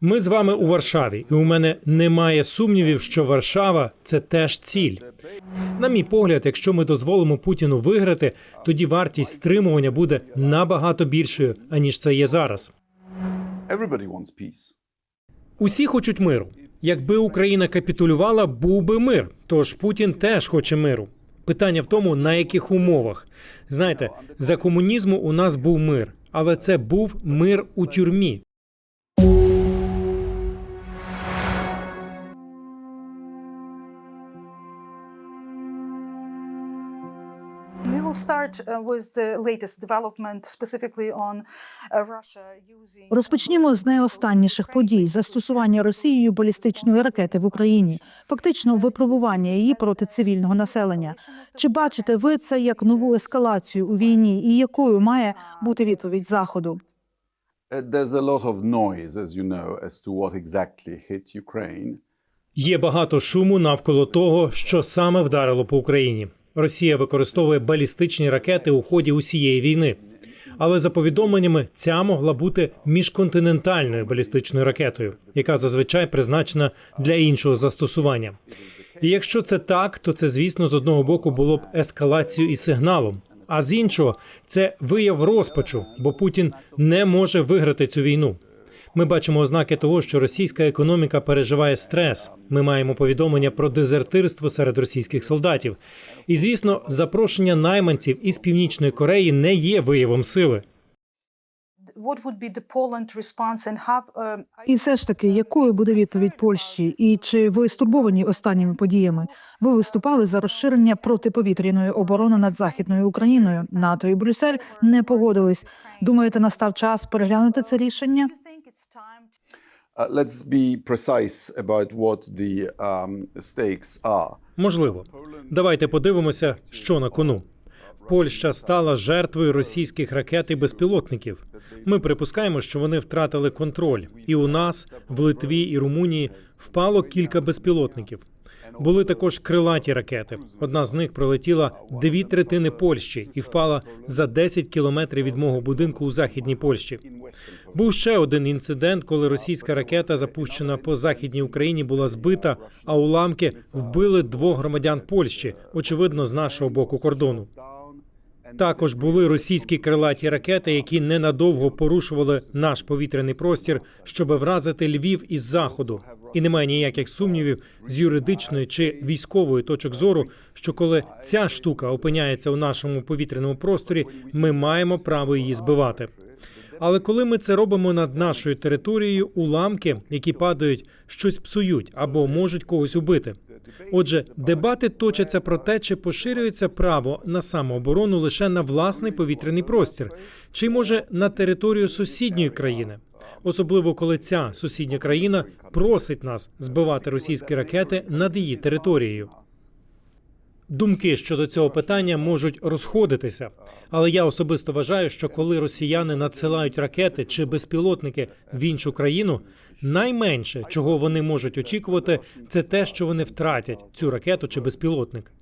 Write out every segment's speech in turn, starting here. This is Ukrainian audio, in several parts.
Ми з вами у Варшаві, і у мене немає сумнівів, що Варшава це теж ціль. На мій погляд, якщо ми дозволимо Путіну виграти, тоді вартість стримування буде набагато більшою, аніж це є зараз. Усі хочуть миру. Якби Україна капітулювала, був би мир. Тож Путін теж хоче миру. Питання в тому, на яких умовах. Знаєте, за комунізму у нас був мир, але це був мир у тюрмі. Start uh, with the latest development, specifically on uh, Russia using Розпочнімо з найостанніших подій застосування Росією балістичної ракети в Україні, фактично випробування її проти цивільного населення. Чи бачите ви це як нову ескалацію у війні, і якою має бути відповідь заходу? Uh, There's a lot of noise, as you know, as to what exactly hit Ukraine. Є багато шуму навколо того, що саме вдарило по Україні. Росія використовує балістичні ракети у ході усієї війни. Але за повідомленнями, ця могла бути міжконтинентальною балістичною ракетою, яка зазвичай призначена для іншого застосування. І якщо це так, то це, звісно, з одного боку було б ескалацією і сигналом. А з іншого, це вияв розпачу, бо Путін не може виграти цю війну. Ми бачимо ознаки того, що російська економіка переживає стрес. Ми маємо повідомлення про дезертирство серед російських солдатів. І звісно, запрошення найманців із північної Кореї не є виявом сили. um, І все ж таки, якою буде відповідь Польщі? І чи ви стурбовані останніми подіями? Ви виступали за розширення протиповітряної оборони над західною Україною. НАТО і Брюссель не погодились. Думаєте, настав час переглянути це рішення? do you think it's time to Uh, let's be precise about what the um, stakes are. Можливо, давайте подивимося, що на кону. Польща стала жертвою російських ракет і безпілотників. Ми припускаємо, що вони втратили контроль, і у нас в Литві і Румунії впало кілька безпілотників. Були також крилаті ракети. Одна з них пролетіла дві третини Польщі і впала за 10 кілометрів від мого будинку у західній Польщі. Був ще один інцидент, коли російська ракета, запущена по західній Україні, була збита, а уламки вбили двох громадян Польщі, очевидно, з нашого боку кордону. Також були російські крилаті ракети, які ненадовго порушували наш повітряний простір, щоб вразити Львів із заходу. І немає ніяких сумнівів з юридичної чи військової точок зору, що коли ця штука опиняється у нашому повітряному просторі, ми маємо право її збивати. Але коли ми це робимо над нашою територією, уламки, які падають, щось псують або можуть когось убити. Отже, дебати точаться про те, чи поширюється право на самооборону лише на власний повітряний простір, чи може на територію сусідньої країни, особливо коли ця сусідня країна просить нас збивати російські ракети над її територією. Думки щодо цього питання можуть розходитися, але я особисто вважаю, що коли росіяни надсилають ракети чи безпілотники в іншу країну, найменше чого вони можуть очікувати, це те, що вони втратять цю ракету чи безпілотник.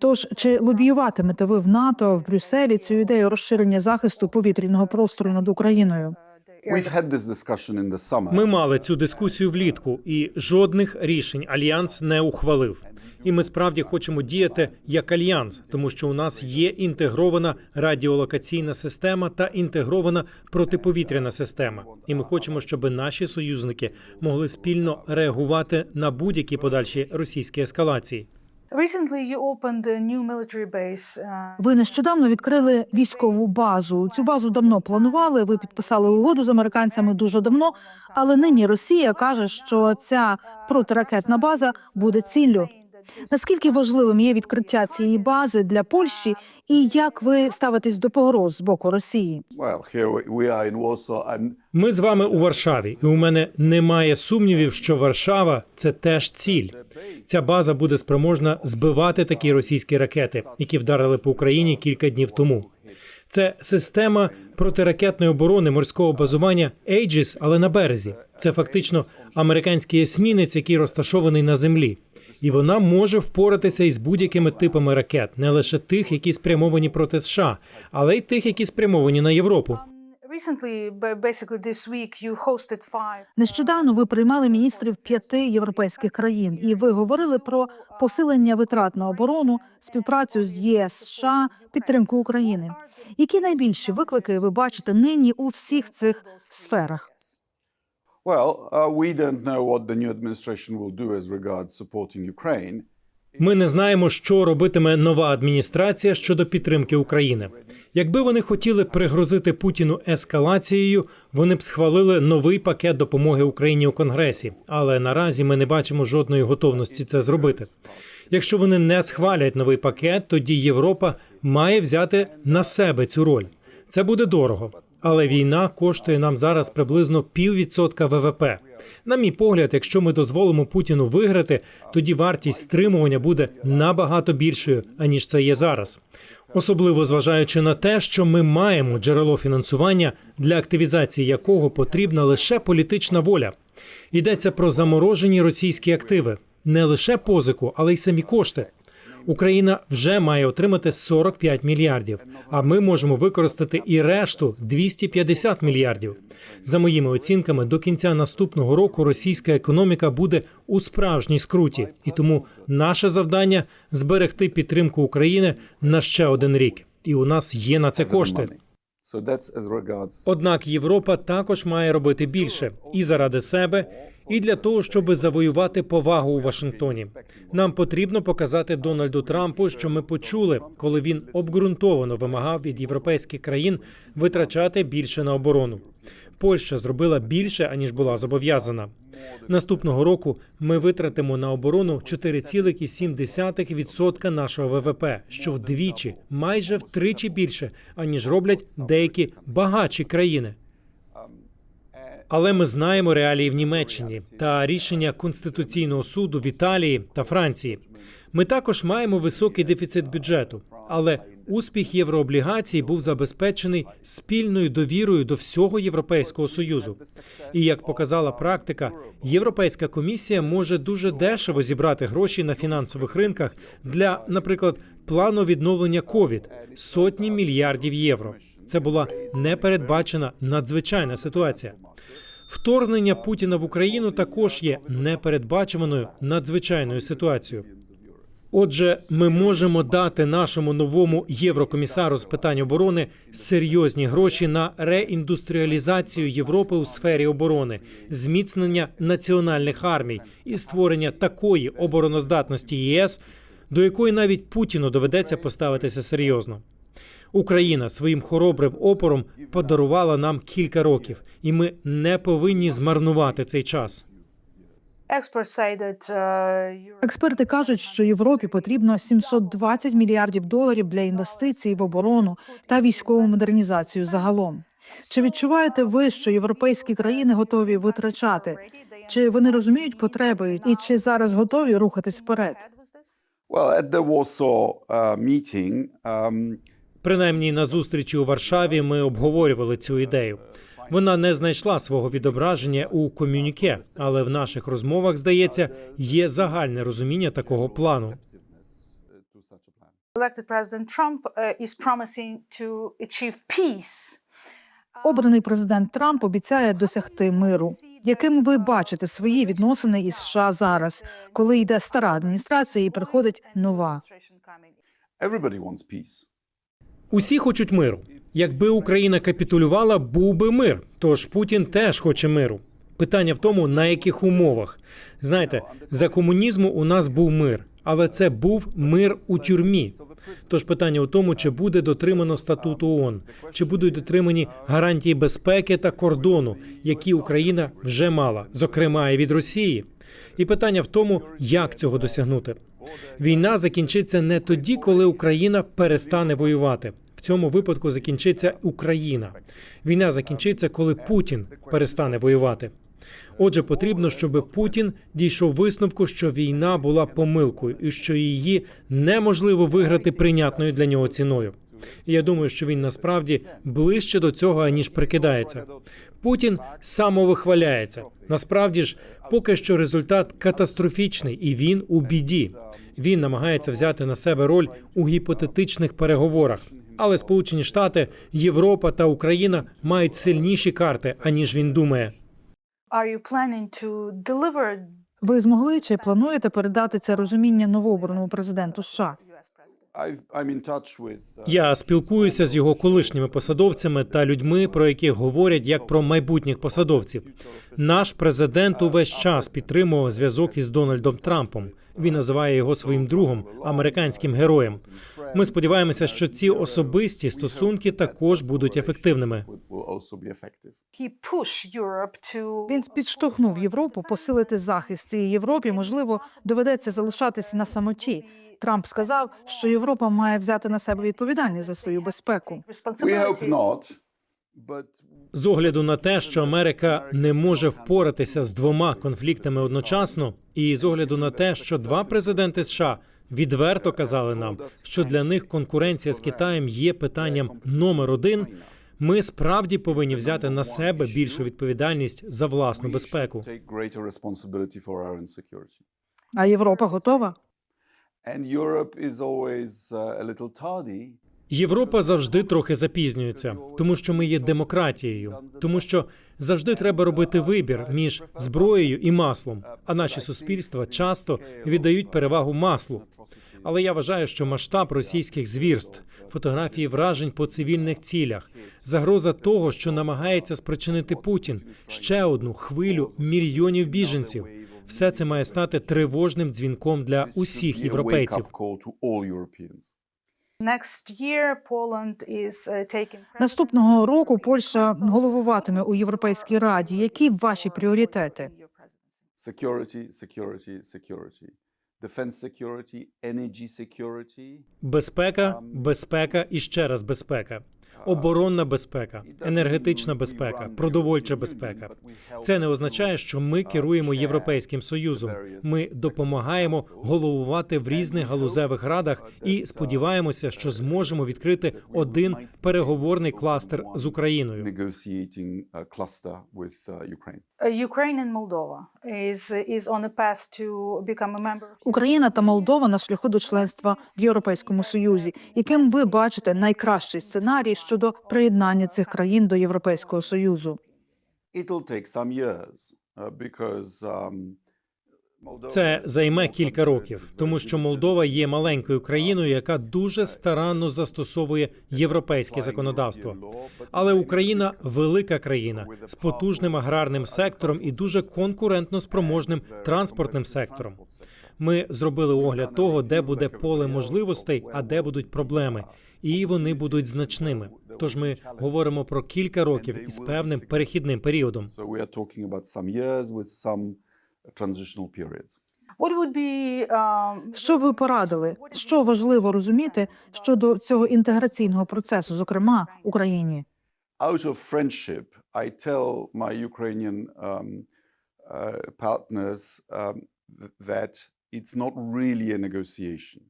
Тож чи лобіюватимете ви в НАТО в Брюсселі цю ідею розширення захисту повітряного простору над Україною? Ми мали цю дискусію влітку, і жодних рішень альянс не ухвалив. І ми справді хочемо діяти як альянс, тому що у нас є інтегрована радіолокаційна система та інтегрована протиповітряна система. І ми хочемо, щоб наші союзники могли спільно реагувати на будь-які подальші російські ескалації. Uh, Ви нещодавно відкрили військову базу. Цю базу давно планували. Ви підписали угоду з американцями дуже давно. Але нині Росія каже, що ця протиракетна база буде ціллю. Наскільки важливим є відкриття цієї бази для Польщі, і як ви ставитесь до погроз з боку Росії? Ми з вами у Варшаві, і у мене немає сумнівів, що Варшава це теж ціль. Ця база буде спроможна збивати такі російські ракети, які вдарили по Україні кілька днів тому. Це система протиракетної оборони морського базування Aegis, але на березі. Це фактично американський есмінець, який розташований на землі. І вона може впоратися із будь-якими типами ракет, не лише тих, які спрямовані проти США, але й тих, які спрямовані на Європу. Five. Нещодавно ви приймали міністрів п'яти європейських країн, і ви говорили про посилення витрат на оборону, співпрацю з ЄС, США, підтримку України. Які найбільші виклики ви бачите нині у всіх цих сферах? Ми не знаємо, що робитиме нова адміністрація щодо підтримки України. Якби вони хотіли пригрозити Путіну ескалацією, вони б схвалили новий пакет допомоги Україні у Конгресі. Але наразі ми не бачимо жодної готовності це зробити. Якщо вони не схвалять новий пакет, тоді Європа має взяти на себе цю роль. Це буде дорого. Але війна коштує нам зараз приблизно піввідсотка ВВП. На мій погляд, якщо ми дозволимо Путіну виграти, тоді вартість стримування буде набагато більшою, аніж це є зараз. Особливо зважаючи на те, що ми маємо джерело фінансування, для активізації якого потрібна лише політична воля. Йдеться про заморожені російські активи, не лише позику, але й самі кошти. Україна вже має отримати 45 мільярдів, а ми можемо використати і решту 250 мільярдів. За моїми оцінками, до кінця наступного року російська економіка буде у справжній скруті, і тому наше завдання зберегти підтримку України на ще один рік. І у нас є на це кошти. Однак Європа також має робити більше і заради себе, і для того, щоб завоювати повагу у Вашингтоні. Нам потрібно показати Дональду Трампу, що ми почули, коли він обґрунтовано вимагав від європейських країн витрачати більше на оборону. Польща зробила більше аніж була зобов'язана. Наступного року ми витратимо на оборону 4,7% нашого ВВП, що вдвічі, майже втричі більше, аніж роблять деякі багатші країни. Але ми знаємо реалії в Німеччині та рішення Конституційного суду в Італії та Франції. Ми також маємо високий дефіцит бюджету, але успіх єврооблігацій був забезпечений спільною довірою до всього Європейського союзу. І як показала практика, Європейська комісія може дуже дешево зібрати гроші на фінансових ринках для, наприклад, плану відновлення ковід сотні мільярдів євро. Це була непередбачена надзвичайна ситуація. Вторгнення Путіна в Україну також є непередбачуваною надзвичайною ситуацією. Отже, ми можемо дати нашому новому єврокомісару з питань оборони серйозні гроші на реіндустріалізацію Європи у сфері оборони, зміцнення національних армій і створення такої обороноздатності ЄС, до якої навіть Путіну доведеться поставитися серйозно. Україна своїм хоробрим опором подарувала нам кілька років, і ми не повинні змарнувати цей час. Експерти кажуть, що Європі потрібно 720 мільярдів доларів для інвестицій в оборону та військову модернізацію загалом. Чи відчуваєте ви, що європейські країни готові витрачати? Чи вони розуміють потреби, і чи зараз готові рухатись вперед? well at the Warsaw uh, meeting. Um, Принаймні на зустрічі у Варшаві ми обговорювали цю ідею. Вона не знайшла свого відображення у комюніке, але в наших розмовах здається є загальне розуміння такого плану. uh. Обраний президент Трамп обіцяє досягти миру. Яким ви бачите свої відносини із США зараз, коли йде стара адміністрація і приходить нова? Усі хочуть миру. Якби Україна капітулювала, був би мир. Тож Путін теж хоче миру. Питання в тому, на яких умовах. Знаєте, за комунізму у нас був мир, але це був мир у тюрмі. Тож питання у тому, чи буде дотримано статуту ООН, чи будуть дотримані гарантії безпеки та кордону, які Україна вже мала, зокрема і від Росії. І питання в тому, як цього досягнути. Війна закінчиться не тоді, коли Україна перестане воювати. Цьому випадку закінчиться Україна. Війна закінчиться, коли Путін перестане воювати. Отже, потрібно, щоб Путін дійшов висновку, що війна була помилкою і що її неможливо виграти прийнятною для нього ціною. І я думаю, що він насправді ближче до цього аніж прикидається. Путін самовихваляється. Насправді ж, поки що результат катастрофічний, і він у біді. Він намагається взяти на себе роль у гіпотетичних переговорах. Але Сполучені Штати, Європа та Україна мають сильніші карти, аніж він думає. Ви змогли чи плануєте передати це розуміння новообраному президенту США? Uh, Я спілкуюся з його колишніми посадовцями та людьми, про яких говорять як про майбутніх посадовців. Наш президент увесь час підтримував зв'язок із Дональдом Трампом. Він називає його своїм другом, американським героєм. Ми сподіваємося, що ці особисті стосунки також будуть ефективними. Він підштовхнув Європу посилити захист і Європі, можливо, доведеться залишатися на самоті. Трамп сказав, що Європа має взяти на себе відповідальність за свою безпеку. З огляду на те, що Америка не може впоратися з двома конфліктами одночасно, і з огляду на те, що два президенти США відверто казали нам, що для них конкуренція з Китаєм є питанням номер один. Ми справді повинні взяти на себе більшу відповідальність за власну безпеку. А Європа готова? Європа завжди трохи запізнюється, тому що ми є демократією, тому що завжди треба робити вибір між зброєю і маслом. А наші суспільства часто віддають перевагу маслу. Але я вважаю, що масштаб російських звірств, фотографії вражень по цивільних цілях, загроза того, що намагається спричинити Путін, ще одну хвилю мільйонів біженців. Все це має стати тривожним дзвінком для усіх європейців. Наступного року Польща головуватиме у Європейській раді. Які ваші пріоритети? Security, security, security. Defense security, energy security. Безпека, безпека і ще раз безпека. Оборонна безпека, енергетична безпека, продовольча безпека. Це не означає, що ми керуємо європейським союзом. Ми допомагаємо головувати в різних галузевих радах і сподіваємося, що зможемо відкрити один переговорний кластер з Україною. Uh. Uh, Україна та Молдова на шляху до членства в Європейському Союзі. Яким ви бачите найкращий сценарій щодо приєднання цих країн до Європейського Союзу? Uh, um, Moldova Це займе кілька років, тому що Молдова є маленькою країною, яка дуже старанно застосовує європейське законодавство. Але Україна велика країна з потужним аграрним сектором і дуже конкурентно спроможним транспортним сектором. Ми зробили огляд того, де буде поле можливостей, а де будуть проблеми, і вони будуть значними. Тож ми говоримо про кілька років із певним перехідним періодом. Um, Що ви порадили? Що важливо розуміти щодо цього інтеграційного процесу, зокрема Україні? Out of friendship, I tell my Ukrainian um, uh, partners um, that it's not really a negotiation.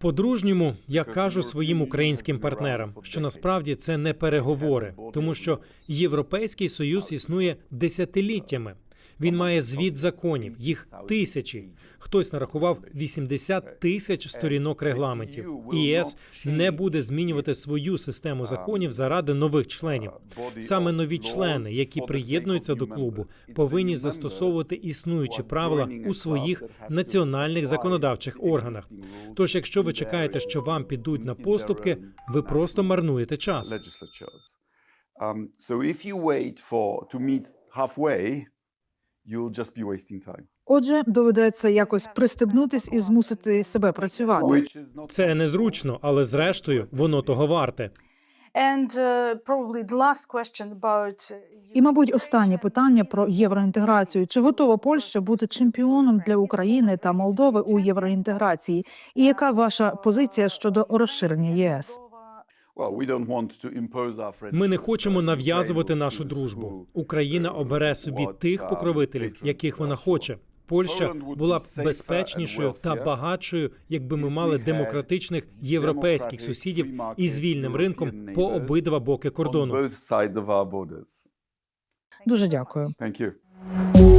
По-дружньому я кажу своїм українським партнерам, що насправді це не переговори, тому що Європейський союз існує десятиліттями. Він має звіт законів, їх тисячі. Хтось нарахував 80 тисяч сторінок регламентів. ЄС не буде змінювати свою систему законів заради нових членів. Саме нові члени, які приєднуються до клубу, повинні застосовувати існуючі правила у своїх національних законодавчих органах. Тож, якщо ви чекаєте, що вам підуть на поступки, ви просто марнуєте час. Um, so if you wait for to meet halfway, you'll just be wasting time. Отже, доведеться якось пристебнутись і змусити себе працювати. Це незручно, але зрештою воно того варте. and uh, probably the last question about uh, І, мабуть, останнє питання про євроінтеграцію. Чи готова Польща бути чемпіоном для України та Молдови у євроінтеграції? І яка ваша позиція щодо розширення ЄС? Ми не хочемо нав'язувати нашу дружбу. Україна обере собі тих покровителів, яких вона хоче. Польща була б безпечнішою та багатшою, якби ми мали демократичних європейських сусідів із вільним ринком по обидва боки кордону. both sides of our borders. Дуже дякую. Thank you.